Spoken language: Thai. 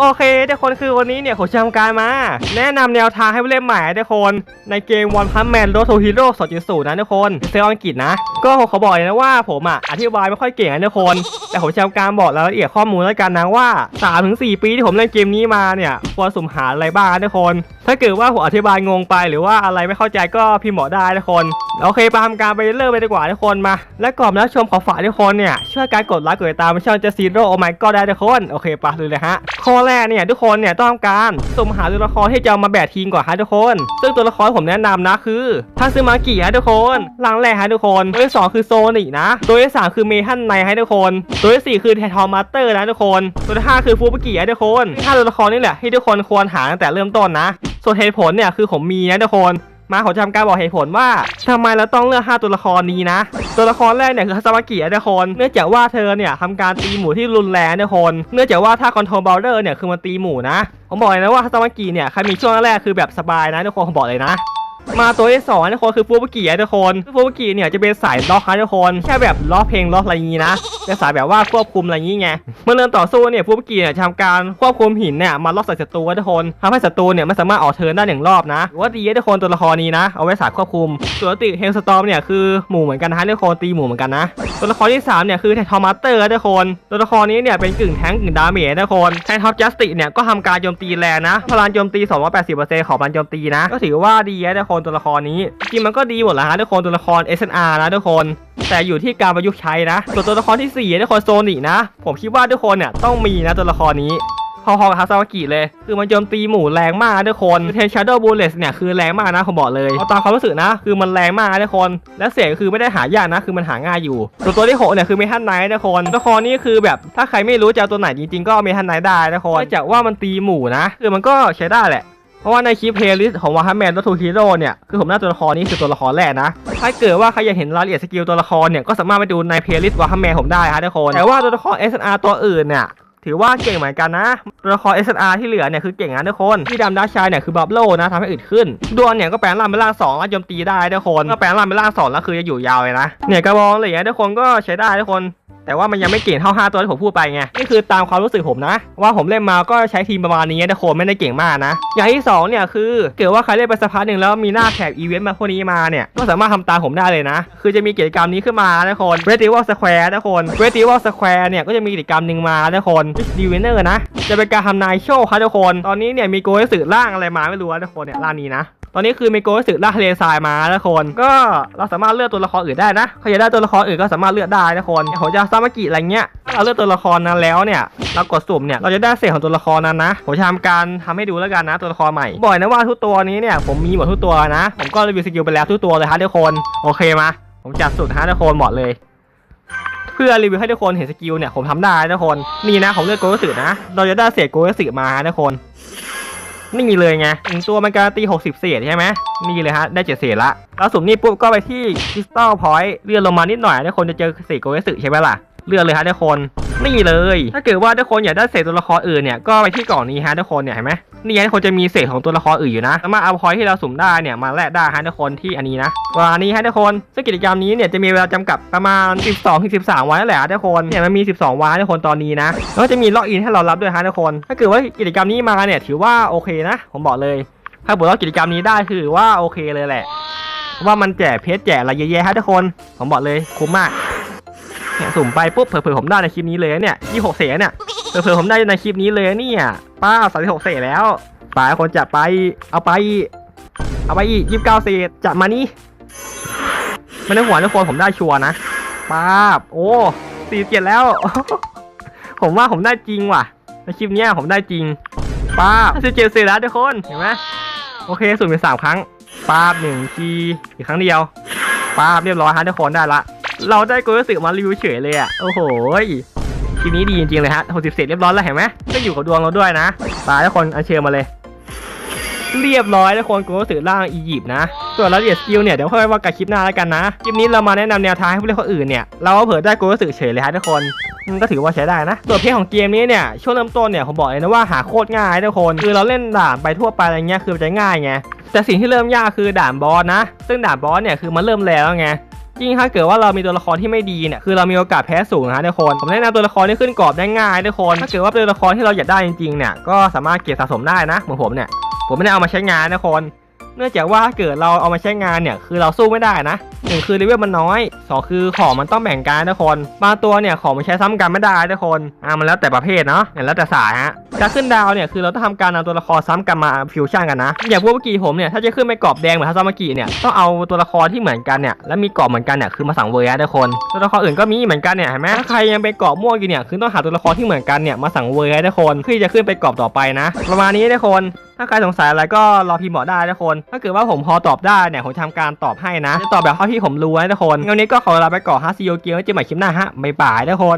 โอเคทุกคนคือวันนี้เนี่ยผมจะทำการมา แนะนำแนวทางให้ผู้เล่นใหม่ทุกคนในเกม One Punch Man Road to Hero 2.0นะทุกคนเซอร์อังกฤษนะ ก็ผมขอบอกเลยนะว่าผมอะอธิบายไม่ค่อยเก่งนะทุกคน แต่ผมจะทำการบอกรายละเอียดข้อมูลแล้วกันนะว่า 3-4 ปีที่ผมเล่นเกมนี้มาเนี่ยควรสุ่มหาอะไรบ้างทุกคน ถ้าเกิดว่าผมอธิบายงงไปหรือว่าอะไรไม่เข้าใจก็พิมพ์บอกได้ทุกคนโอเคไปทำการไปเริ่มไปดีกว่าทุกคนมา และก่อนรับชมขอฝากทุกคนเนี่ยช่วยการกดไลค์กดติดตามช่องจะซีโร่โอไมค์ก็ได้ทุกคนโอเคไปเลยฮะข้อแรกเนี่ยทุกคนเนี่ยต้องทำการสุ่มหาตัวละครที่จะเอามาแบททีมก่อนฮะทุกคน ซึ่งตัวละครผมแนะนำนะคือทาซึมากิฮะทุกคนหลังแรกฮะทุกคนตัวที่สองคือโซนินะตัวที่สามคือเมทันไนฮะทุกคน ตัวที่สี่คือไททอมมาสเตอร์นะทุกคน ตัวที่ห้าคือฟูบุกิฮะทุกคนห้าตัวละครนี่แหละที่ทุกคนควรหาตั้งแต่เริ่มต้นนะ ส่วนเหตุผลเนี่ยคือผมมีนะทุกคน มาขอจะทำการบอกเหตุผลว่าทำไมเราต้องเลือก 5 ตัวละครนี้นะ ตัวละครแรกเนี่ยคือคาซาวากินะทุกคนเนื่องจากว่าเธอเนี่ยทำการตีหมูที่รุนแรงนะทุกคนเนื่องจากว่าถ้าคอนโทรลบอลเลอร์เนี่ยคือมันตีหมูนะผมบอกเลยนะว่าคาซาวากิเนี่ยใครมีช่วงแรกคือแบบสบายนะทุกคนผมบอกเลยนะ มาตัวที่สองนะทุกคนคือฟูบุกินะทุกคนฟูบุกิเนี่ยจะเป็นสายล็อกนะทุกคนแค่แบบล็อกเพลงล็อกอะไรอย่างงี้นะเป็นสายแบบว่าควบคุมอะไรอย่างงี้ไงเมื่อเริ่มต่อสู้เนี่ยฟูบุกิเนี่ยจะทำการควบคุมหินเนี่ยมาล็อกใส่ศัตรูทุกคนทำให้ศัตรูเนี่ยไม่สามารถออกเทิร์นได้หนึ่งรอบนะว่าดีทุกคนตัวละครนี้นะ เอาไว้สายควบคุมส่วนติเฮลสตอมเนี่ยคือหมู่เหมือนกันนะทุกคนตีหมู่เหมือนกันนะตัวละครที่สามเนี่ยคือไททอมมาสเตอร์ทุกคนตัวละครนี้เนี่ยเป็นกึ่งแทงกึ่งดาเมจทุกคนไททอมจัสติเนี่ยก็ทำการโจมตีแรงนะพลังโจมตี280%ของพลังโจมตีนะก็ถือว่าดีนะทุกคนตัวละครนี้ จริงมันก็ดีหมดแหละฮะทุกคนตัวละคร SNR นะทุกคน แต่อยู่ที่การประยุกต์ใช้นะ ส่วนตัวละครที่4ทุกคนโซนินะ ผมคิดว่าทุกคนเนี่ยต้องมีนะตัวละครนี้พอๆกับฮาซาวากิเลย คือมันโจมตีหมู่แรงมากนะทุกคนเทนชาร์โดบูเลสเนี่ยคือแรงมากนะผมบอกเลยเอาตามความรู้สึกนะ คือมันแรงมากนะทุกคน และเสียงคือไม่ได้หายากนะ คือมันหาง่ายอยู่ตัวตัวที่หกเนี่ยคือเมทันไนท์ทุกคนตัวละครนี้คือแบบถ้าใครไม่รู้จะตัวไหนจริงๆก็เอาเมทันไนท์ได้ทุกคนนองจากว่ามันตีหมู่นะ คือมันก็ใช้ได้แหละ เพราะว่าในคลิปเพลย์ลิสต์ของวาร์แมนและทูฮีโร่เนี่ยคือผมน่าตัวละครนี้คือตัวละครแรกนะ ถ้าเกิดว่าใครอยากเห็นรายละเอียดสกิลตัวละครเนี่ยก็สามารถไปดูในเพลย์ลิสต์วาร์แมนผมได้ฮะทุกคนแต่ว่าตัวละคร SNR ตัวอื่นเนี่ยถือว่าเก่งเหมือนกันนะ ตัวละคร SNR ที่เหลือเนี่ยคือเก่งนะทุกคน ที่ดำดัชชายเนี่ยคือบับเบิลนะทำให้อึดขึ้น ดวงเนี่ยก็แปลงร่างเป็นร่างสองแล้วโจมตีได้ทุกคน ก็แปลงร่างเป็นร่างสองแล้วคือจะอยู่ยาวเลยนะ เนี่ยกระบองอะไรอย่างเงี้ยทุกคนก็ใช้ได้ทุกคน แต่ว่ามันยังไม่เก่งเท่า 5 ตัวที่ผมพูดไปไงนี่คือตามความรู้สึกผมนะ ว่าผมเล่นมาก็ใช้ทีมประมาณนี้แต่โคนไม่ได้เก่งมากนะ อย่างที่ 2 เนี่ยคือเกิดว่าใครเล่นไปสักพักหนึ่งแล้วมีหน้าแถบอีเวนต์มาพวกนี้มาเนี่ยก็สามารถทำตามผมได้เลยนะ คือจะมีกิจกรรมนี้ขึ้นมาทุกคนเรติวอลสแควร์ทุกคนเรติวอลสแควร์เนี่ยก็จะมีกิจกรรมหนึ่งมาทุกคนดีเวนเนอร์นะจะเป็นการทำนายโชคครับทุกคน ตอนนี้เนี่ยมีโกยสื่อร่างอะไรมาไม่รู้นะทุกคนเนี่ยร่างนี้นะ อนนี้คือมีโกยสึล่าทะเลทรายมาทุกคนก็เราสามารถเลือกตัวละครอื่นได้นะใครอยากได้ตัวละครอื่นก็สามารถเลือกได้ทุกคนอย่างผมจะซามากิอะไรเงี้ยเราเลือกตัวละครนั้นแล้วเนี่ยเรากดสุ่มเนี่ยเราจะได้เศษของตัวละครนั้นนะผมจะทำการทำให้ดูแล้วกันนะตัวละครใหม่บ่อกนะว่าทุกตัวนี้เนี่ยผมมีหมดทุกตัวนะ ผมก็รีวิวสกิลไปแล้วทุกตัวเลยฮะทุกคนโอเคมาผมจัดสุดฮะทุกคนหมดเลยเพื่อรีวิวให้ทุกคนเห็นสกิลเนี่ยผมทำได้ทุกคนนี่นะผมเลือกโกยสึนะ เราจะได้เศษโกยสึมาฮะทุกคน นี่เลยไงหนึ่งตัวมันการันตี 60 เศษใช่ไหมนี่เลยฮะ ได้เจ็ดเศษละแล้วสุ่มนี่ปุ๊บก็ไปที่คริสตัลพอยต์เลื่อนลงมานิดหน่อยทุกคนจะเจอเศษโกเอสึใช่ไหมล่ะ เลือกเลยฮะทุกคนนี่เลย ถ้าเกิดว่าทุกคนอยากได้เศษตัวละครอื่นเนี่ยก็ไปที่กล่องนี้ฮะทุกคนเนี่ยเห็นไหมนี่ฮะทุกคนจะมีเศษของตัวละครอื่นอยู่นะสามารถเอาพอยที่เราสุ่มได้เนี่ยมาแลกได้ฮะทุกคนที่อันนี้นะวันนี้ฮะทุกคนซึ่งกิจกรรมนี้เนี่ยจะมีเวลาจำกัดประมาณ 12ถึง13 วันนั่นแหละฮะทุกคนเนี่ยมันมี 12 วันทุกคนตอนนี้นะแล้วก็จะมีล็อกอินให้เรารับด้วยฮะทุกคนถ้าเกิดว่ากิจกรรมนี้มาเนี่ยถือว่าโอเคนะ ผมบอกเลย ถ้าบอกว่ากิจกรรมนี้ได้คือว่าโอเคเลยแหละว่ามันแจกเพชรแจกอะไรเยอะแยะฮะทุกคน ผมบอกเลยคุ้มมาก เนี่ยสุ่มไปปุ๊บเผื่อๆผมได้ในคลิปนี้เลยเนี่ยยี่หกเสนเนี่ยเผื่อๆผมได้ในคลิปนี้เลยเนี่ยป้าสามสิบหกเศษแล้วป้าคนจัดไปเอาไป เอาไปอีกยี่สิบเก้าเศษจัดมานี่ไม่ต้องห่วงทุกคนผมได้ชัวร์นะป้าโอ้สี่เจ็ดแล้ว ผมว่าผมได้จริงว่ะในคลิปเนี้ยผมได้จริงป้าสิบเจ็ดเศษแล้วทุกคนเห็นไหมโอเคสุ่มไปสามครั้งปาบหนึ่งทีอีกครั้งเดียวปาบเรียบร้อยฮะทุกคนได้ละ เราได้กูรู้สึกมารีวิวเฉยเลยอะ โอ้โหยคลิปนี้ดีจริงๆเลยฮะหกสิบเศษเรียบร้อยแล้วเห็นไหมก็อยู่กับดวงเราด้วยนะตายทุกคนอัญเชิญมาเลย เรียบร้อยทุกคนกูรู้สึกร่างอียิปต์นะ ส่วนรายละเอียดสกิลเนี่ยเดี๋ยวค่อยว่ากันคลิปหน้าแล้วกันนะ คลิปนี้เรามาแนะนำแนวทางให้ผู้เล่นคนอื่นเนี่ย เราก็เผยได้กูรู้สึกเฉยเลยฮะทุกคนมันก็ถือว่าใช้ได้นะ ส่วนเพลงของเกมนี้เนี่ยช่วงเริ่มต้นเนี่ยผมบอกเลยนะว่าหาโคตรง่ายทุกคน คือเราเล่นด่านไปทั่วไปอะไรเงี้ยคือมันจะง่ายไงแต่สิ่งที่เริ่มยากคือด่านบอสนะ ซึ่งด่านบอสเนี่ยคือมันเริ่มแล้วไง ยิ่งถ้าเกิดว่าเรามีตัวละครที่ไม่ดีเนี่ยคือเรามีโอกาสแพ้สูงนะทุกคนผมแนะนำตัวละครที่ขึ้นกรอบได้ง่ายทุกคนถ้าเกิดว่าเป็นตัวละครที่เราอยากได้จริงๆเนี่ยก็สามารถเก็บสะสมได้นะเหมือนผมเนี่ยผมไม่ได้เอามาใช้งานนะทุกคน เนื่องจากว่าเกิดเราเอามาใช้งานเนี่ยคือเราสู้ไม่ได้นะหนึ่งคือเลเวลมันน้อยสองคือของมันต้องแบ่งกันทุกคนบางตัวเนี่ยของมันใช้ซ้ำกันไม่ได้ทุกคนอ่ามันแล้วแต่ประเภทเนาะเนี่ยแล้วแต่สายฮะการขึ้นดาวเนี่ยคือเราต้องทำการนำตัวละครซ้ำกันมาฟิวชั่นกันนะอย่างพวกเมื่อกี้ผมเนี่ยถ้าจะขึ้นไปกรอบแดงเหมือนทัศมากิเนี่ยต้องเอาตัวละครที่เหมือนกันเนี่ยและมีกรอบเหมือนกันเนี่ยคือมาสั่งเวอร์ทุกคนตัวละครอื่นก็มีเหมือนกันเนี่ยเห็นไหมถ้าใครยังไปกรอบม่วงอยู่เนี่ยคือต้องหาตัวละครที่เหมือนกันเนี่ยมาสั่งเวอร์ทุกคนเพื่อจะขึ้นไปกรอบต่อไปนะ ประมาณนี้ทุกคน ถ้าใครสงสัยอะไรก็รอพิมพ์บอกได้ทุกคน ถ้าเกิดว่าผมพอตอบได้เนี่ยผมทำการตอบให้นะจะตอบแบบเท่าที่ผมรู้นะทุกคนงั้นนนี้ก็ขอลาไปก่อนฮะซีโอเกียวเจอกันใหม่คลิปหน้าฮะบ๊ายบายทุกคน